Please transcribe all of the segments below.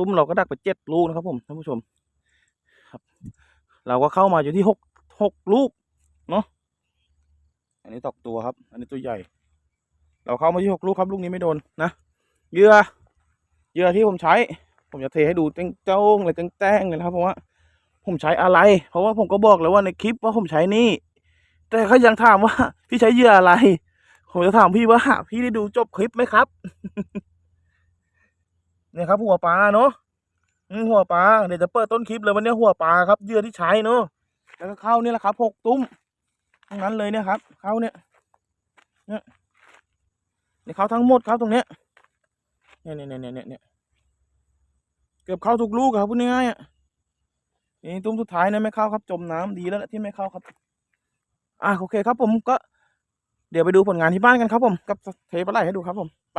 ซุ้มเราก็ดักไปเจ็ดลูกนะครับ ผมท่านผู้ชม ครับ เราก็เข้ามาอยู่ที่หกหกลูกเนาะอันนี้ตอกตัวครับ อันนี้ตัวใหญ่ เราเข้ามาที่หกลูกครับลูกนี้ไม่โดนนะเหยื่อเหยื่อที่ผมใช้ ผมจะเทให้ดูเจ้งเจ้งเลยแจ้งเลยนะครับเพราะว่าผมใช้อะไร เพราะว่าผมก็บอกแล้วว่าในคลิปว่าผมใช้นี่ แต่เขายังถามว่า พี่ใช้เหยื่ออะไร ผมจะถามพี่ว่าพี่ได้ดูจบคลิปไหมครับ เนี่ยครับหัวปลาเนาะหัวปลาเดี๋ยวจะเปิดต้นคลิปเลยวันนี้หัวปลาครับเยื่อที่ใช้เนาะแล้วก็เข้านี่แหละครับหกตุ้มทั้งนั้นเลยเนี่ยครับ เข้าเนี่ยเนี่ยเนี่ยเข้าทั้งหมดครับตรงเนี้ยเนี่ยเนี่ยเนี่ยเนี่ยเนี่ยเกือบเข้าทุกลูกครับพูดง่ายๆอะนี่ตุ้มสุดท้ายนะไม่เข้าครับจมน้ำดีแล้วแหละที่ไม่เข้าครับ อะโอเคครับผมก็เดี๋ยวไปดูผลงานที่บ้านกันครับผม กับเทปลาไหลให้ดูครับผมไป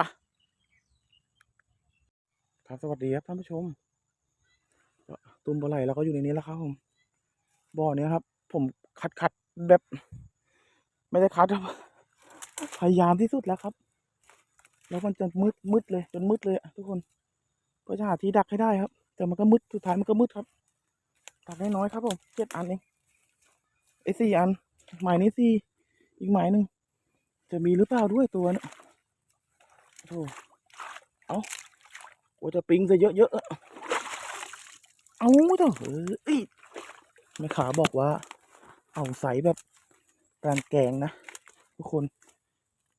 ครับสวัสดีครับท่านผู้ชมตุ้มปลาไหลเราก็อยู่ในนี้แล้วครับผมบ่อเนี้ยครับ ผมคัดคัดแบบ ไม่ได้คัดครับพยายามที่สุดแล้วครับ แล้วมันจะมืดมืดเลย จนมืดเลยทุกคนเพื่อจะหาที่ดักให้ได้ครับ แต่มันก็มืดสุดท้ายมันก็มืดครับดักได้น้อยครับผมเจ็ดอันเองไอ้สี่อัน หมายนี้สี่อีกหมายหนึ่งจะมีหรือเปล่าด้วยตัวเนี่ยโธ่เอา โอ้จะปิงซะเยอะๆอะเอาเถอะเอ้ยแม่ขาบอกว่า เอาใสแบบปานแกงนะทุกคน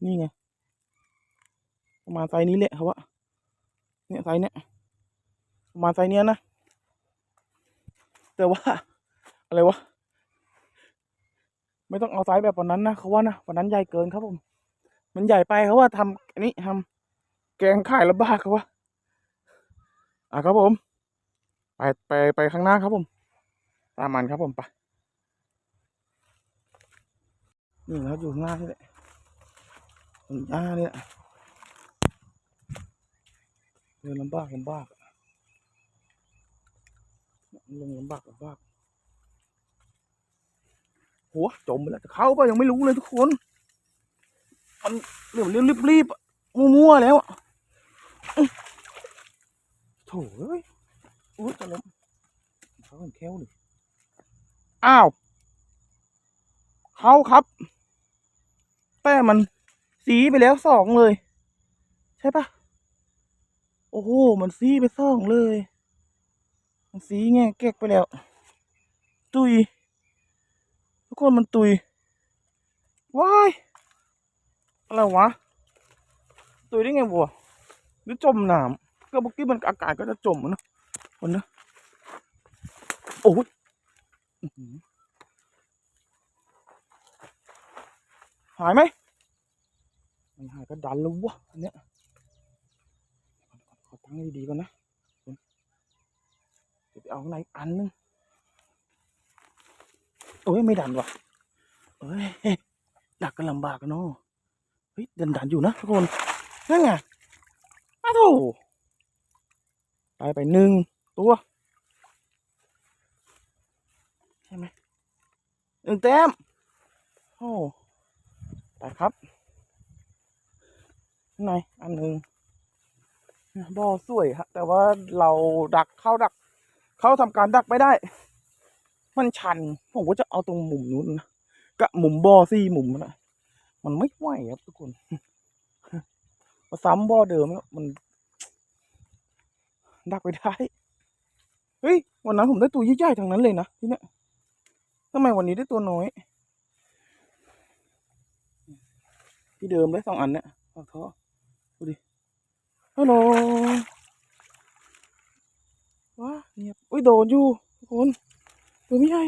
นี่ไง ประมาณไซนี้แหละครับว่าเนี่ยไซเนี้ยประมาณไซเนี้ยนะ แต่ว่า อะไรวะ ไม่ต้องเอาไซส์แบบวันนั้นนะเขาว่านะวันนั้นใหญ่เกินครับผม มันใหญ่ไปเขาว่าทำอันนี้ทำแกงขายลำบากเขาว่า อะครับผม ไปไปไปข้างหน้าครับผม ตามมันครับผมไปนี่นะครับอยู่ข้างหน้านี่แหละตรงหน้าเนี่แหละเดินลำบากลำบากลงลำบากลำบากหัวจมไปแล้วจะเข้าไปยังไม่รู้เลยทุกคน มันเรื่องเรื่องรีบๆมั่วๆแล้วอะ ถเอ้ยอุ้ยจะล้มเขาเป็นแค้วเลยอ้าว เขาครับ แต่มันสีไปแล้วสองเลย ใช่ปะโอ้โห มันสีไปสองเลย มันสีแง่เก๊กไปแล้ว ตุย ทุกคนมันตุย ว้าย อะไรวะ ตุยได้ไงบัวหรือจมน้ำ ก็เมื่อกี้มันอากาศก็จะจมอะเนะคนนะโอ้ยหายไหมไม่หายก็ดันแล้ววะอันเนี้ยขอตั้งให้ดีๆก่อนนะเดี๋ยวไปเอาข้างในอันนึงโอ้ยไม่ดันว่ะเอ้ยดักกันลำบากกันเนาะเฮ้ยดันดันอยู่นะทุกคนนั่นไงอ้าวโถ ไปไปหนึ่งตัวใช่ไหมหนึ่งแต้มโอ้ไปครับข้างในอันหนึ่งบ่อสวยฮะแต่ว่าเราดักเข้าดัก เขาทำการดักไม่ได้ มันชัน ผมก็จะเอาตรงมุมนู้นนะกะมุมบ่อซี่มุมนะมันไม่ไหวครับทุกคนมาซ้ำบ่อเดิมแล้วมัน ดักไปได้ เฮ้ย วันนั้นผมได้ตัวใหญ่ๆทั้งนั้นเลยนะที่เนี้ยทำไมวันนี้ได้ตัวน้อย ที่เดิมได้สองอันเนี่ยปากท่อดูดิฮัลโหลว้าเงียบอุ้ยโดนอยู่ทุกคนตัวไม่ใหญ่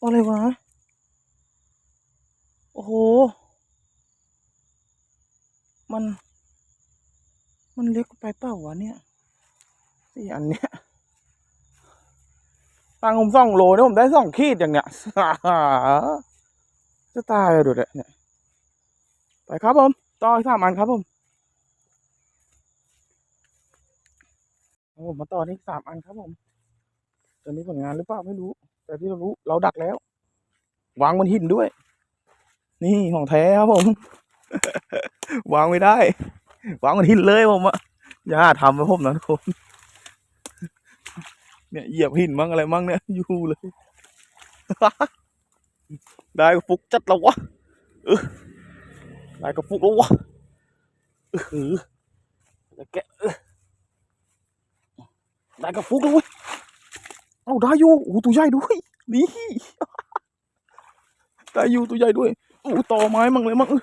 อะไรวะ โอ้โห มัน มันเล็กไปเปล่าวะเนี่ย สี่อันเนี้ยตังผมสองโลเนี่ยผมได้สองขีดอย่างเนี้ยจะตายเลยดูเด็เนี่ยไปครับผมต่อสามอันครับผมผมมาต่อที่สามอันครับผมจะมีผลงานหรือเปล่าไม่รู้ แต่ที่เรารู้เราดักแล้ว วางบนหินด้วย นี่ของแท้ครับผม วางไม่ได้ วางบนหินเลยผมอะอย่าทำให้ผมนะทุกคน เนี่ยเหยียบหินมั่งอะไรมั่งเนี่ยอยู่เลย ได้ก็ฟุกจัดแล้ววะเออได้ก็ฟุกแล้ววะเออแล้วแกะเออได้ก็ฟุกแล้วเว้ยเอ้าได้อยู่โอ้ตัวใหญ่ด้วยนี่ได้อยู่ตัวใหญ่ด้วยโอ้ต่อไม้มั่งเลยมั่งเออ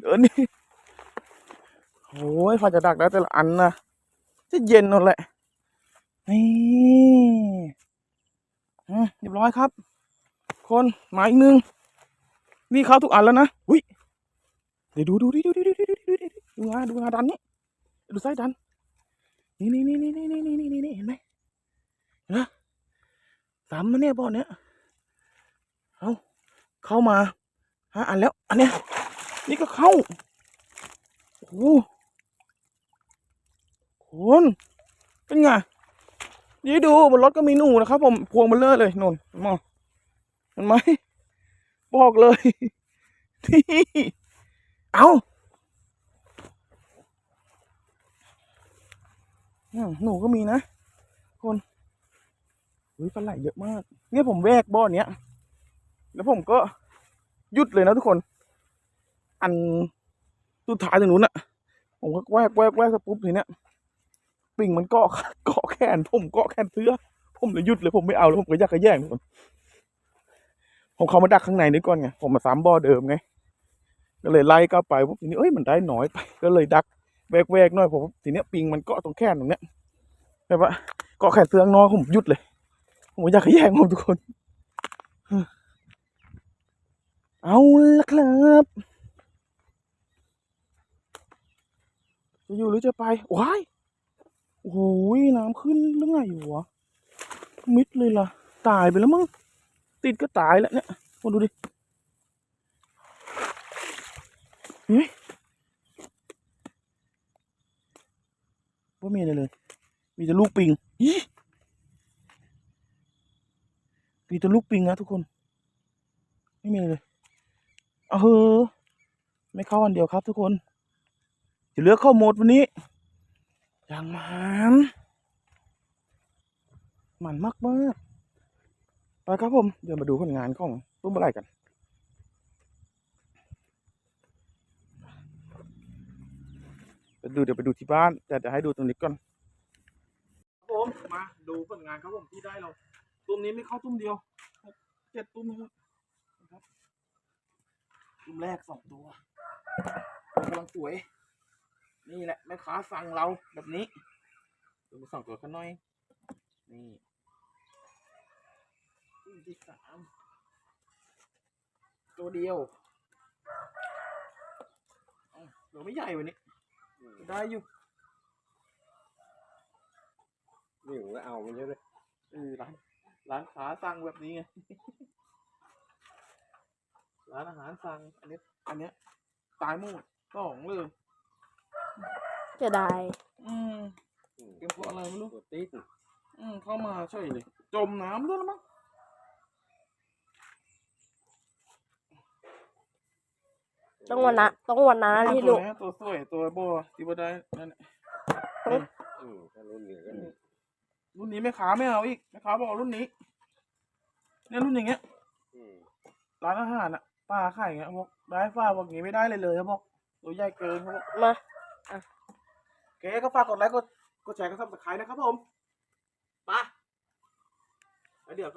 เดินนี่โอ้ยพอจะดักได้แต่ละอันนะจะเย็นนั่นแหละ นี่เรียบร้อยครับ คนมาอีกหนึ่งนี่เข้าทุกอันแล้วนะอุ้ยเดี๋ยวดูดูดิดูดิดูดิดูดิดูดิดูงาดูงาดันนี่ดูไส้ดัน นี่นี่นี่นี่นี่นี่นี่นี่นี่เห็นไหมเห็นไหมสามมันเนี่ยบ่อเนี้ยเอาเข้ามาห้าอันแล้ว อันเนี้ยนี่ก็เข้าโอ้โหคนเป็นไง นี่ดูบนรถก็มีหนูนะครับ ผมพวงมาเลอะเลยนนมองเห็นไหมบอกเลยนี่เอาหนูก็มีนะคนอุ้ยปลาไหลเยอะมาก เนี่ยผมแวกบ่อเนี้ย แล้วผมก็หยุดเลยนะทุกคน อันสุดท้ายตรงนู้นอะผมก็แวกแวกแวกสปุ๊บทีเนี้ย ปิ่งมันเกาะเกาะแขนผมเกาะแขนเสื้อ ผมเลยหยุดเลยผมไม่เอาแล้วผมก็อยากจะแย่งทุกคนผมเข้ามาดักข้างในนี้ก่อนไงผมมาสามบ่อเดิมไงก็เลยไล่เข้าไปปุ๊บทีนี้เอ้ยมันได้น้อยไป ก็เลยดักแวกแวกๆหน่อยผมทีนี้ปิงมันเกาะตรงแขนตรงเนี้ยแบบว่าเกาะแขนเสื้อข้างนอกผมหยุดเลย ผมอยากให้แย่งผมทุกคน เอาละครับจะอยู่หรือจะไปว้าย โอ้โหน้ำขึ้นหรือไงอยู่วะมิดเลยล่ะ ตายไปแล้วมั้งติดก็ตายแล้วเนี่ยคนดูดิเฮ้ยว่ามีอะไรเลย มีแต่ลูกปิงอีมีแต่ลูกปิงนะทุกคน ไม่มีเลยเอาเฮ้อไม่เข้าอันเดียวครับทุกคนจะเลือกเข้าโหมดวันนี้ อย่างมันมันมากมากไปครับผม เดี๋ยวมาดูผลงานของตุ้มอะไรกัน ไปดูเดี๋ยวไปดูที่บ้านแต่จะให้ดูตรงนี้ก่อนครับผมมาดูผลงานครับผมที่ได้เราตุ้มนี้ไม่เข้าตุ้มเดียวเจ็ดตุ้มนะครับตุ้มแรกสองตัวกำลังสวย นี่แหละแม่ค้าสั่งเราแบบนี้ดูมาสองตัวข้างน้อย นี่ตุ้มที่สามตัวเดียวเอ้าตัวไม่ใหญ่วันนี้ ได้อยู่นี่ผมก็เอามันเยอะเลยเออร้านร้านค้าสั่งแบบนี้ไงร้านอาหารสั่งอันนี้ อันเนี้ยตายหมดสองเลย จะได้ อืมเก็บพวกอะไรไม่รู้ตัวติดอืมเข้ามาใช่เลย จมน้ำด้วยละมั้งต้องวันนะต้องวันนั้นที่ตัลูวกเนี้ยตัวสวยตัวโบที่บ่ได้นั่นแหละอืมถ้ารุ่นเหนือก็นี่รุ่นนี้แม่ค้าไม่เอาอีกแม่ค้าบอกเอารุ่นนี้เนี่ยรุ่นอย่างเงี้ย อืมร้านอาหารอะป้าขายอย่างเงี้ยบอกได้ฝ้าบอกงี้ไม่ได้เลยเลยเขาบอกตัวใหญ่เกินเขาบอกมา โอเคก็ฝากกดไลค์กดแชร์กดซับสไครต์นะครับผมไปแล้วเดี๋ยว